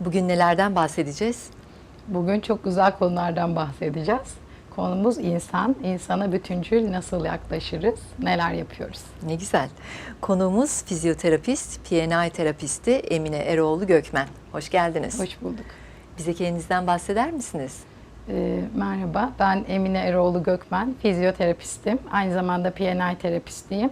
Bugün nelerden bahsedeceğiz? Bugün çok güzel konulardan bahsedeceğiz. Konumuz insan. İnsana bütüncül nasıl yaklaşırız, neler yapıyoruz? Ne güzel. Konuğumuz fizyoterapist, PNI terapisti Emine Eroğlu Gökmen. Hoş geldiniz. Hoş bulduk. Bize kendinizden bahseder misiniz? Ee, merhaba, ben Emine Eroğlu Gökmen, fizyoterapistim. Aynı zamanda PNI terapistiyim.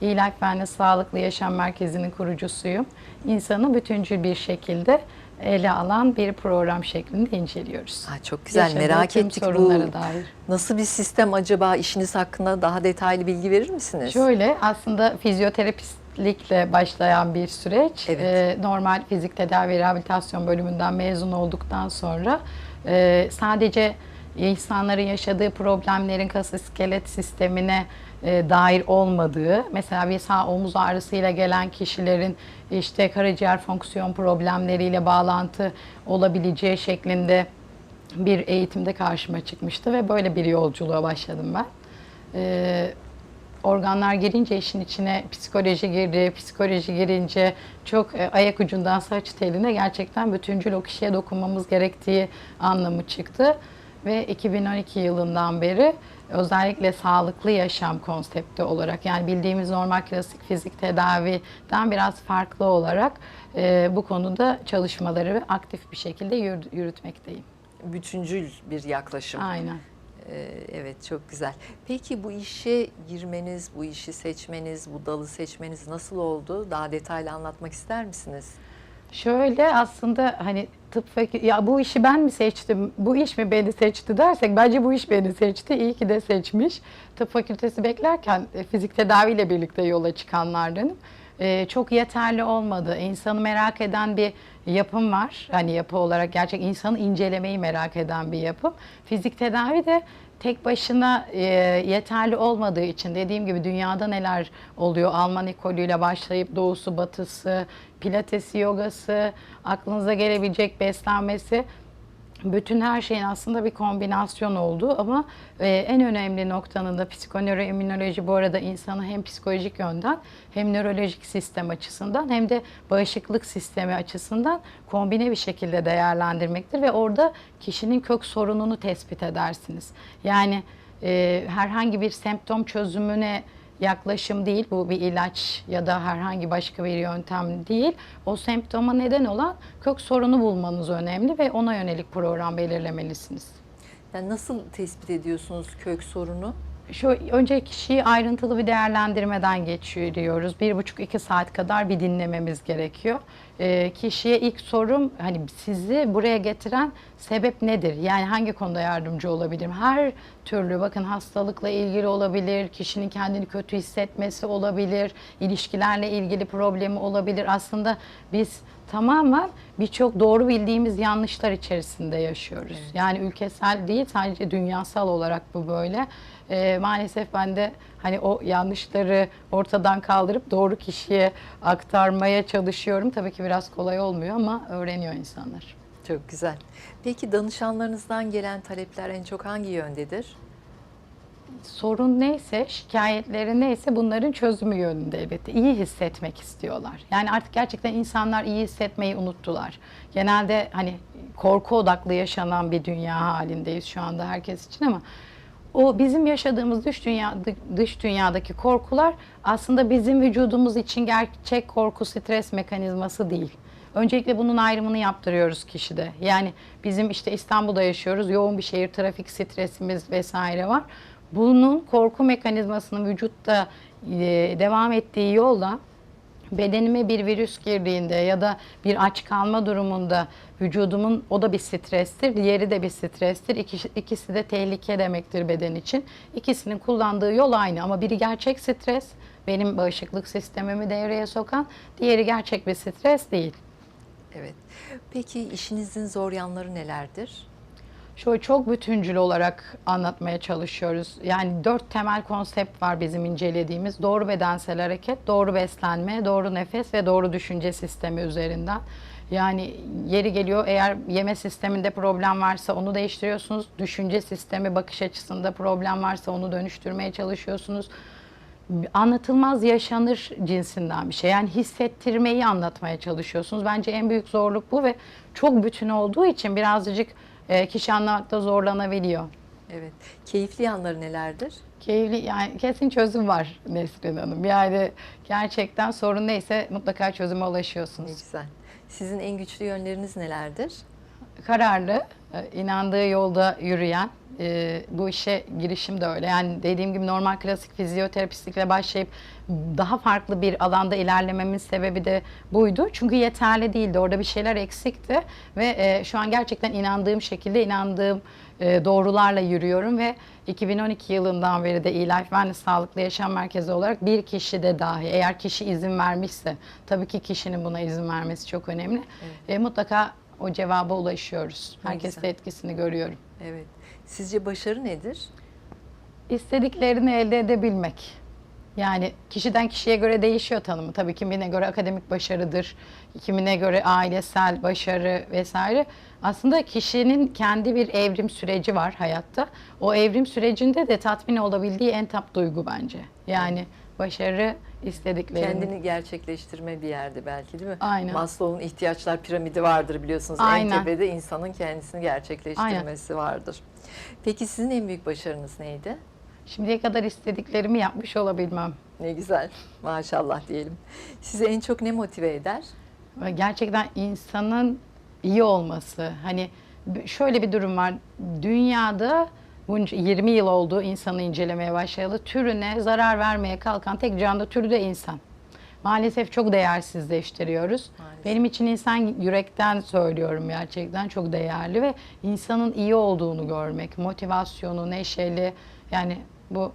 İyi Life Wellness Sağlıklı Yaşam Merkezi'nin kurucusuyum. İnsanı bütüncül bir şekilde ele alan bir program şeklinde inceliyoruz. Aa, çok güzel Yaşadığı merak ettik bu. dair. Nasıl bir sistem acaba? İşiniz hakkında daha detaylı bilgi verir misiniz? Şöyle aslında fizyoterapistlikle başlayan bir süreç. Evet. Ee, normal fizik tedavi rehabilitasyon bölümünden mezun olduktan sonra e, sadece insanların yaşadığı problemlerin kas iskelet sistemine e, dair olmadığı, mesela bir sağ omuz ağrısıyla gelen kişilerin işte karaciğer fonksiyon problemleriyle bağlantı olabileceği şeklinde bir eğitimde karşıma çıkmıştı ve böyle bir yolculuğa başladım ben. Ee, organlar girince işin içine psikoloji girdi. Psikoloji girince çok e, ayak ucundan saç teline gerçekten bütüncül o kişiye dokunmamız gerektiği anlamı çıktı. Ve 2012 yılından beri özellikle sağlıklı yaşam konsepti olarak yani bildiğimiz normal klasik fizik tedaviden biraz farklı olarak e, bu konuda çalışmaları aktif bir şekilde yürü- yürütmekteyim. Bütüncül bir yaklaşım. Aynen. Ee, evet çok güzel. Peki bu işe girmeniz, bu işi seçmeniz, bu dalı seçmeniz nasıl oldu? Daha detaylı anlatmak ister misiniz? Şöyle aslında hani tıp fakü ya bu işi ben mi seçtim, bu iş mi beni seçti dersek bence bu iş beni seçti. İyi ki de seçmiş. Tıp fakültesi beklerken e, fizik tedaviyle birlikte yola çıkanlardanım. E, çok yeterli olmadı. İnsanı merak eden bir yapım var. Hani yapı olarak gerçek insanı incelemeyi merak eden bir yapım. Fizik tedavi de tek başına e, yeterli olmadığı için dediğim gibi dünyada neler oluyor? Alman ekolüyle başlayıp doğusu batısı, pilatesi, yogası, aklınıza gelebilecek beslenmesi bütün her şeyin aslında bir kombinasyon olduğu ama e, en önemli noktanın da psikonöroimmünoloji bu arada insanı hem psikolojik yönden hem nörolojik sistem açısından hem de bağışıklık sistemi açısından kombine bir şekilde değerlendirmektir ve orada kişinin kök sorununu tespit edersiniz. Yani e, herhangi bir semptom çözümüne yaklaşım değil, bu bir ilaç ya da herhangi başka bir yöntem değil. O semptoma neden olan kök sorunu bulmanız önemli ve ona yönelik program belirlemelisiniz. Yani nasıl tespit ediyorsunuz kök sorunu? Şu önce kişiyi ayrıntılı bir değerlendirmeden geçiriyoruz. Bir buçuk iki saat kadar bir dinlememiz gerekiyor. Ee, kişiye ilk sorum hani sizi buraya getiren sebep nedir? Yani hangi konuda yardımcı olabilirim? Her türlü bakın hastalıkla ilgili olabilir, kişinin kendini kötü hissetmesi olabilir, ilişkilerle ilgili problemi olabilir. Aslında biz tamamen birçok doğru bildiğimiz yanlışlar içerisinde yaşıyoruz. Yani ülkesel değil sadece dünyasal olarak bu böyle. Ee, maalesef ben de hani o yanlışları ortadan kaldırıp doğru kişiye aktarmaya çalışıyorum. Tabii ki biraz kolay olmuyor ama öğreniyor insanlar. Çok güzel. Peki danışanlarınızdan gelen talepler en çok hangi yöndedir? sorun neyse, şikayetleri neyse bunların çözümü yönünde elbette. İyi hissetmek istiyorlar. Yani artık gerçekten insanlar iyi hissetmeyi unuttular. Genelde hani korku odaklı yaşanan bir dünya halindeyiz şu anda herkes için ama o bizim yaşadığımız dış dünya dış dünyadaki korkular aslında bizim vücudumuz için gerçek korku stres mekanizması değil. Öncelikle bunun ayrımını yaptırıyoruz kişide. Yani bizim işte İstanbul'da yaşıyoruz. Yoğun bir şehir trafik stresimiz vesaire var. Bunun korku mekanizmasının vücutta e, devam ettiği yolda bedenime bir virüs girdiğinde ya da bir aç kalma durumunda vücudumun o da bir strestir, diğeri de bir strestir. İkisi, ikisi de tehlike demektir beden için. İkisinin kullandığı yol aynı ama biri gerçek stres, benim bağışıklık sistemimi devreye sokan, diğeri gerçek bir stres değil. Evet. Peki işinizin zor yanları nelerdir? Şöyle çok bütüncül olarak anlatmaya çalışıyoruz. Yani dört temel konsept var bizim incelediğimiz. Doğru bedensel hareket, doğru beslenme, doğru nefes ve doğru düşünce sistemi üzerinden. Yani yeri geliyor eğer yeme sisteminde problem varsa onu değiştiriyorsunuz. Düşünce sistemi, bakış açısında problem varsa onu dönüştürmeye çalışıyorsunuz. anlatılmaz yaşanır cinsinden bir şey. Yani hissettirmeyi anlatmaya çalışıyorsunuz. Bence en büyük zorluk bu ve çok bütün olduğu için birazcık e, kişi anlamakta zorlanabiliyor. Evet. Keyifli yanları nelerdir? Keyifli yani kesin çözüm var Nesrin Hanım. Yani gerçekten sorun neyse mutlaka çözüme Ne ulaşıyorsunuz. güzel. Sizin en güçlü yönleriniz nelerdir? kararlı, inandığı yolda yürüyen e, bu işe girişim de öyle. Yani dediğim gibi normal klasik fizyoterapistlikle başlayıp daha farklı bir alanda ilerlememin sebebi de buydu. Çünkü yeterli değildi. Orada bir şeyler eksikti ve e, şu an gerçekten inandığım şekilde inandığım e, doğrularla yürüyorum ve 2012 yılından beri de eLife Wellness Sağlıklı Yaşam Merkezi olarak bir kişi de dahi eğer kişi izin vermişse tabii ki kişinin buna izin vermesi çok önemli. E, mutlaka o cevaba ulaşıyoruz. Herkes de etkisini görüyorum. Evet. Sizce başarı nedir? İstediklerini elde edebilmek. Yani kişiden kişiye göre değişiyor tanımı. Tabii kimine göre akademik başarıdır, kimine göre ailesel başarı vesaire. Aslında kişinin kendi bir evrim süreci var hayatta. O evrim sürecinde de tatmin olabildiği en tap duygu bence. Yani başarı istediklerini. Kendini gerçekleştirme bir yerde belki değil mi? Aynen. Maslow'un ihtiyaçlar piramidi vardır biliyorsunuz. En Aynen. tepede insanın kendisini gerçekleştirmesi vardır. Peki sizin en büyük başarınız neydi? Şimdiye kadar istediklerimi yapmış olabilmem. Ne güzel. Maşallah diyelim. Sizi en çok ne motive eder? Gerçekten insanın iyi olması. Hani şöyle bir durum var. Dünyada bunca 20 yıl oldu insanı incelemeye başlayalı. Türüne zarar vermeye kalkan tek canlı türü de insan. Maalesef çok değersizleştiriyoruz. Maalesef. Benim için insan yürekten söylüyorum gerçekten çok değerli ve insanın iyi olduğunu görmek, motivasyonu, neşeli yani bu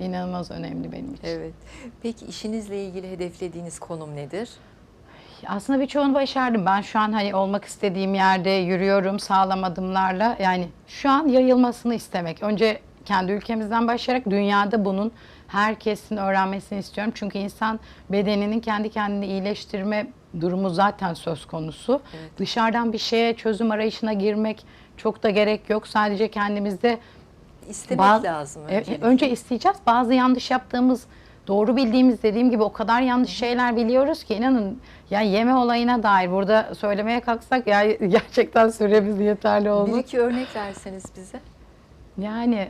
inanılmaz önemli benim için. Evet. Peki işinizle ilgili hedeflediğiniz konum nedir? Aslında birçoğunu başardım. Ben şu an hani olmak istediğim yerde yürüyorum sağlam adımlarla. Yani şu an yayılmasını istemek. Önce kendi ülkemizden başlayarak dünyada bunun herkesin öğrenmesini istiyorum. Çünkü insan bedeninin kendi kendini iyileştirme durumu zaten söz konusu. Evet. Dışarıdan bir şeye çözüm arayışına girmek çok da gerek yok. Sadece kendimizde İstemek lazım e, öncelikle. önce isteyeceğiz. Bazı yanlış yaptığımız, doğru bildiğimiz dediğim gibi o kadar yanlış şeyler biliyoruz ki inanın ya yeme olayına dair burada söylemeye kalksak ya gerçekten süremiz yeterli Bir olmaz. iki örnek verseniz bize. Yani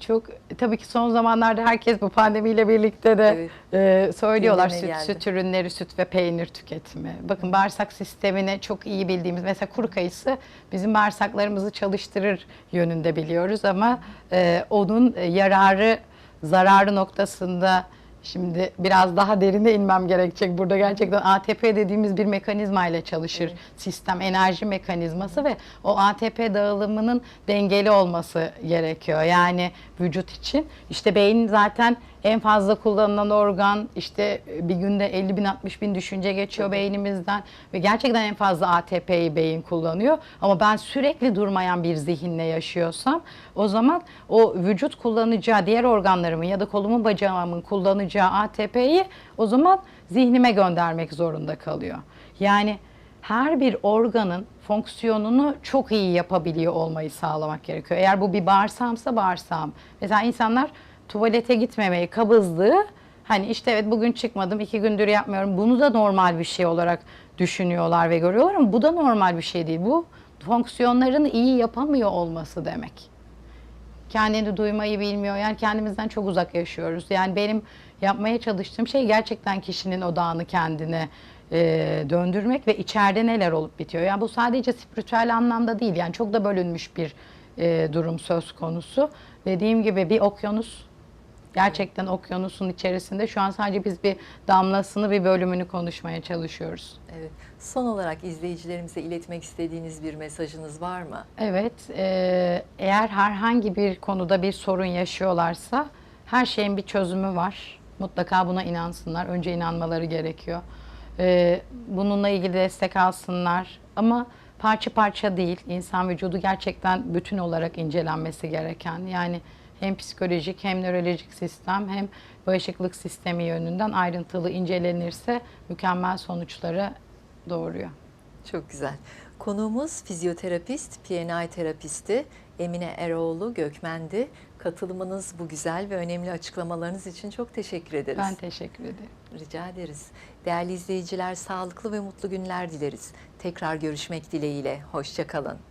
çok tabii ki son zamanlarda herkes bu pandemiyle birlikte de e, söylüyorlar süt, geldi. süt ürünleri, süt ve peynir tüketimi. Bakın bağırsak sistemine çok iyi bildiğimiz mesela kuru kayısı bizim bağırsaklarımızı çalıştırır yönünde biliyoruz ama e, onun yararı zararı noktasında Şimdi biraz daha derine inmem gerekecek. Burada gerçekten ATP dediğimiz bir mekanizma ile çalışır. Sistem enerji mekanizması ve o ATP dağılımının dengeli olması gerekiyor. Yani vücut için. İşte beyin zaten en fazla kullanılan organ işte bir günde 50 bin 60 bin düşünce geçiyor beynimizden ve gerçekten en fazla ATP'yi beyin kullanıyor. Ama ben sürekli durmayan bir zihinle yaşıyorsam o zaman o vücut kullanacağı diğer organlarımın ya da kolumun bacağımın kullanacağı ATP'yi o zaman zihnime göndermek zorunda kalıyor. Yani her bir organın fonksiyonunu çok iyi yapabiliyor olmayı sağlamak gerekiyor. Eğer bu bir bağırsağımsa bağırsağım. Mesela insanlar tuvalete gitmemeyi, kabızlığı hani işte evet bugün çıkmadım, iki gündür yapmıyorum. Bunu da normal bir şey olarak düşünüyorlar ve görüyorlar ama bu da normal bir şey değil. Bu fonksiyonlarını iyi yapamıyor olması demek kendini duymayı bilmiyor. Yani kendimizden çok uzak yaşıyoruz. Yani benim yapmaya çalıştığım şey gerçekten kişinin odağını kendine e, döndürmek ve içeride neler olup bitiyor. Yani bu sadece spiritüel anlamda değil. Yani çok da bölünmüş bir e, durum söz konusu. Dediğim gibi bir okyanus gerçekten okyanusun içerisinde şu an sadece biz bir damlasını bir bölümünü konuşmaya çalışıyoruz. Evet. Son olarak izleyicilerimize iletmek istediğiniz bir mesajınız var mı? Evet, e, eğer herhangi bir konuda bir sorun yaşıyorlarsa her şeyin bir çözümü var. Mutlaka buna inansınlar. Önce inanmaları gerekiyor. E, bununla ilgili destek alsınlar. Ama parça parça değil. İnsan vücudu gerçekten bütün olarak incelenmesi gereken. Yani hem psikolojik hem nörolojik sistem hem bağışıklık sistemi yönünden ayrıntılı incelenirse mükemmel sonuçları doğuruyor. Çok güzel. Konuğumuz fizyoterapist, PNI terapisti Emine Eroğlu Gökmen'di. Katılımınız, bu güzel ve önemli açıklamalarınız için çok teşekkür ederiz. Ben teşekkür ederim. Rica ederiz. Değerli izleyiciler, sağlıklı ve mutlu günler dileriz. Tekrar görüşmek dileğiyle. Hoşçakalın.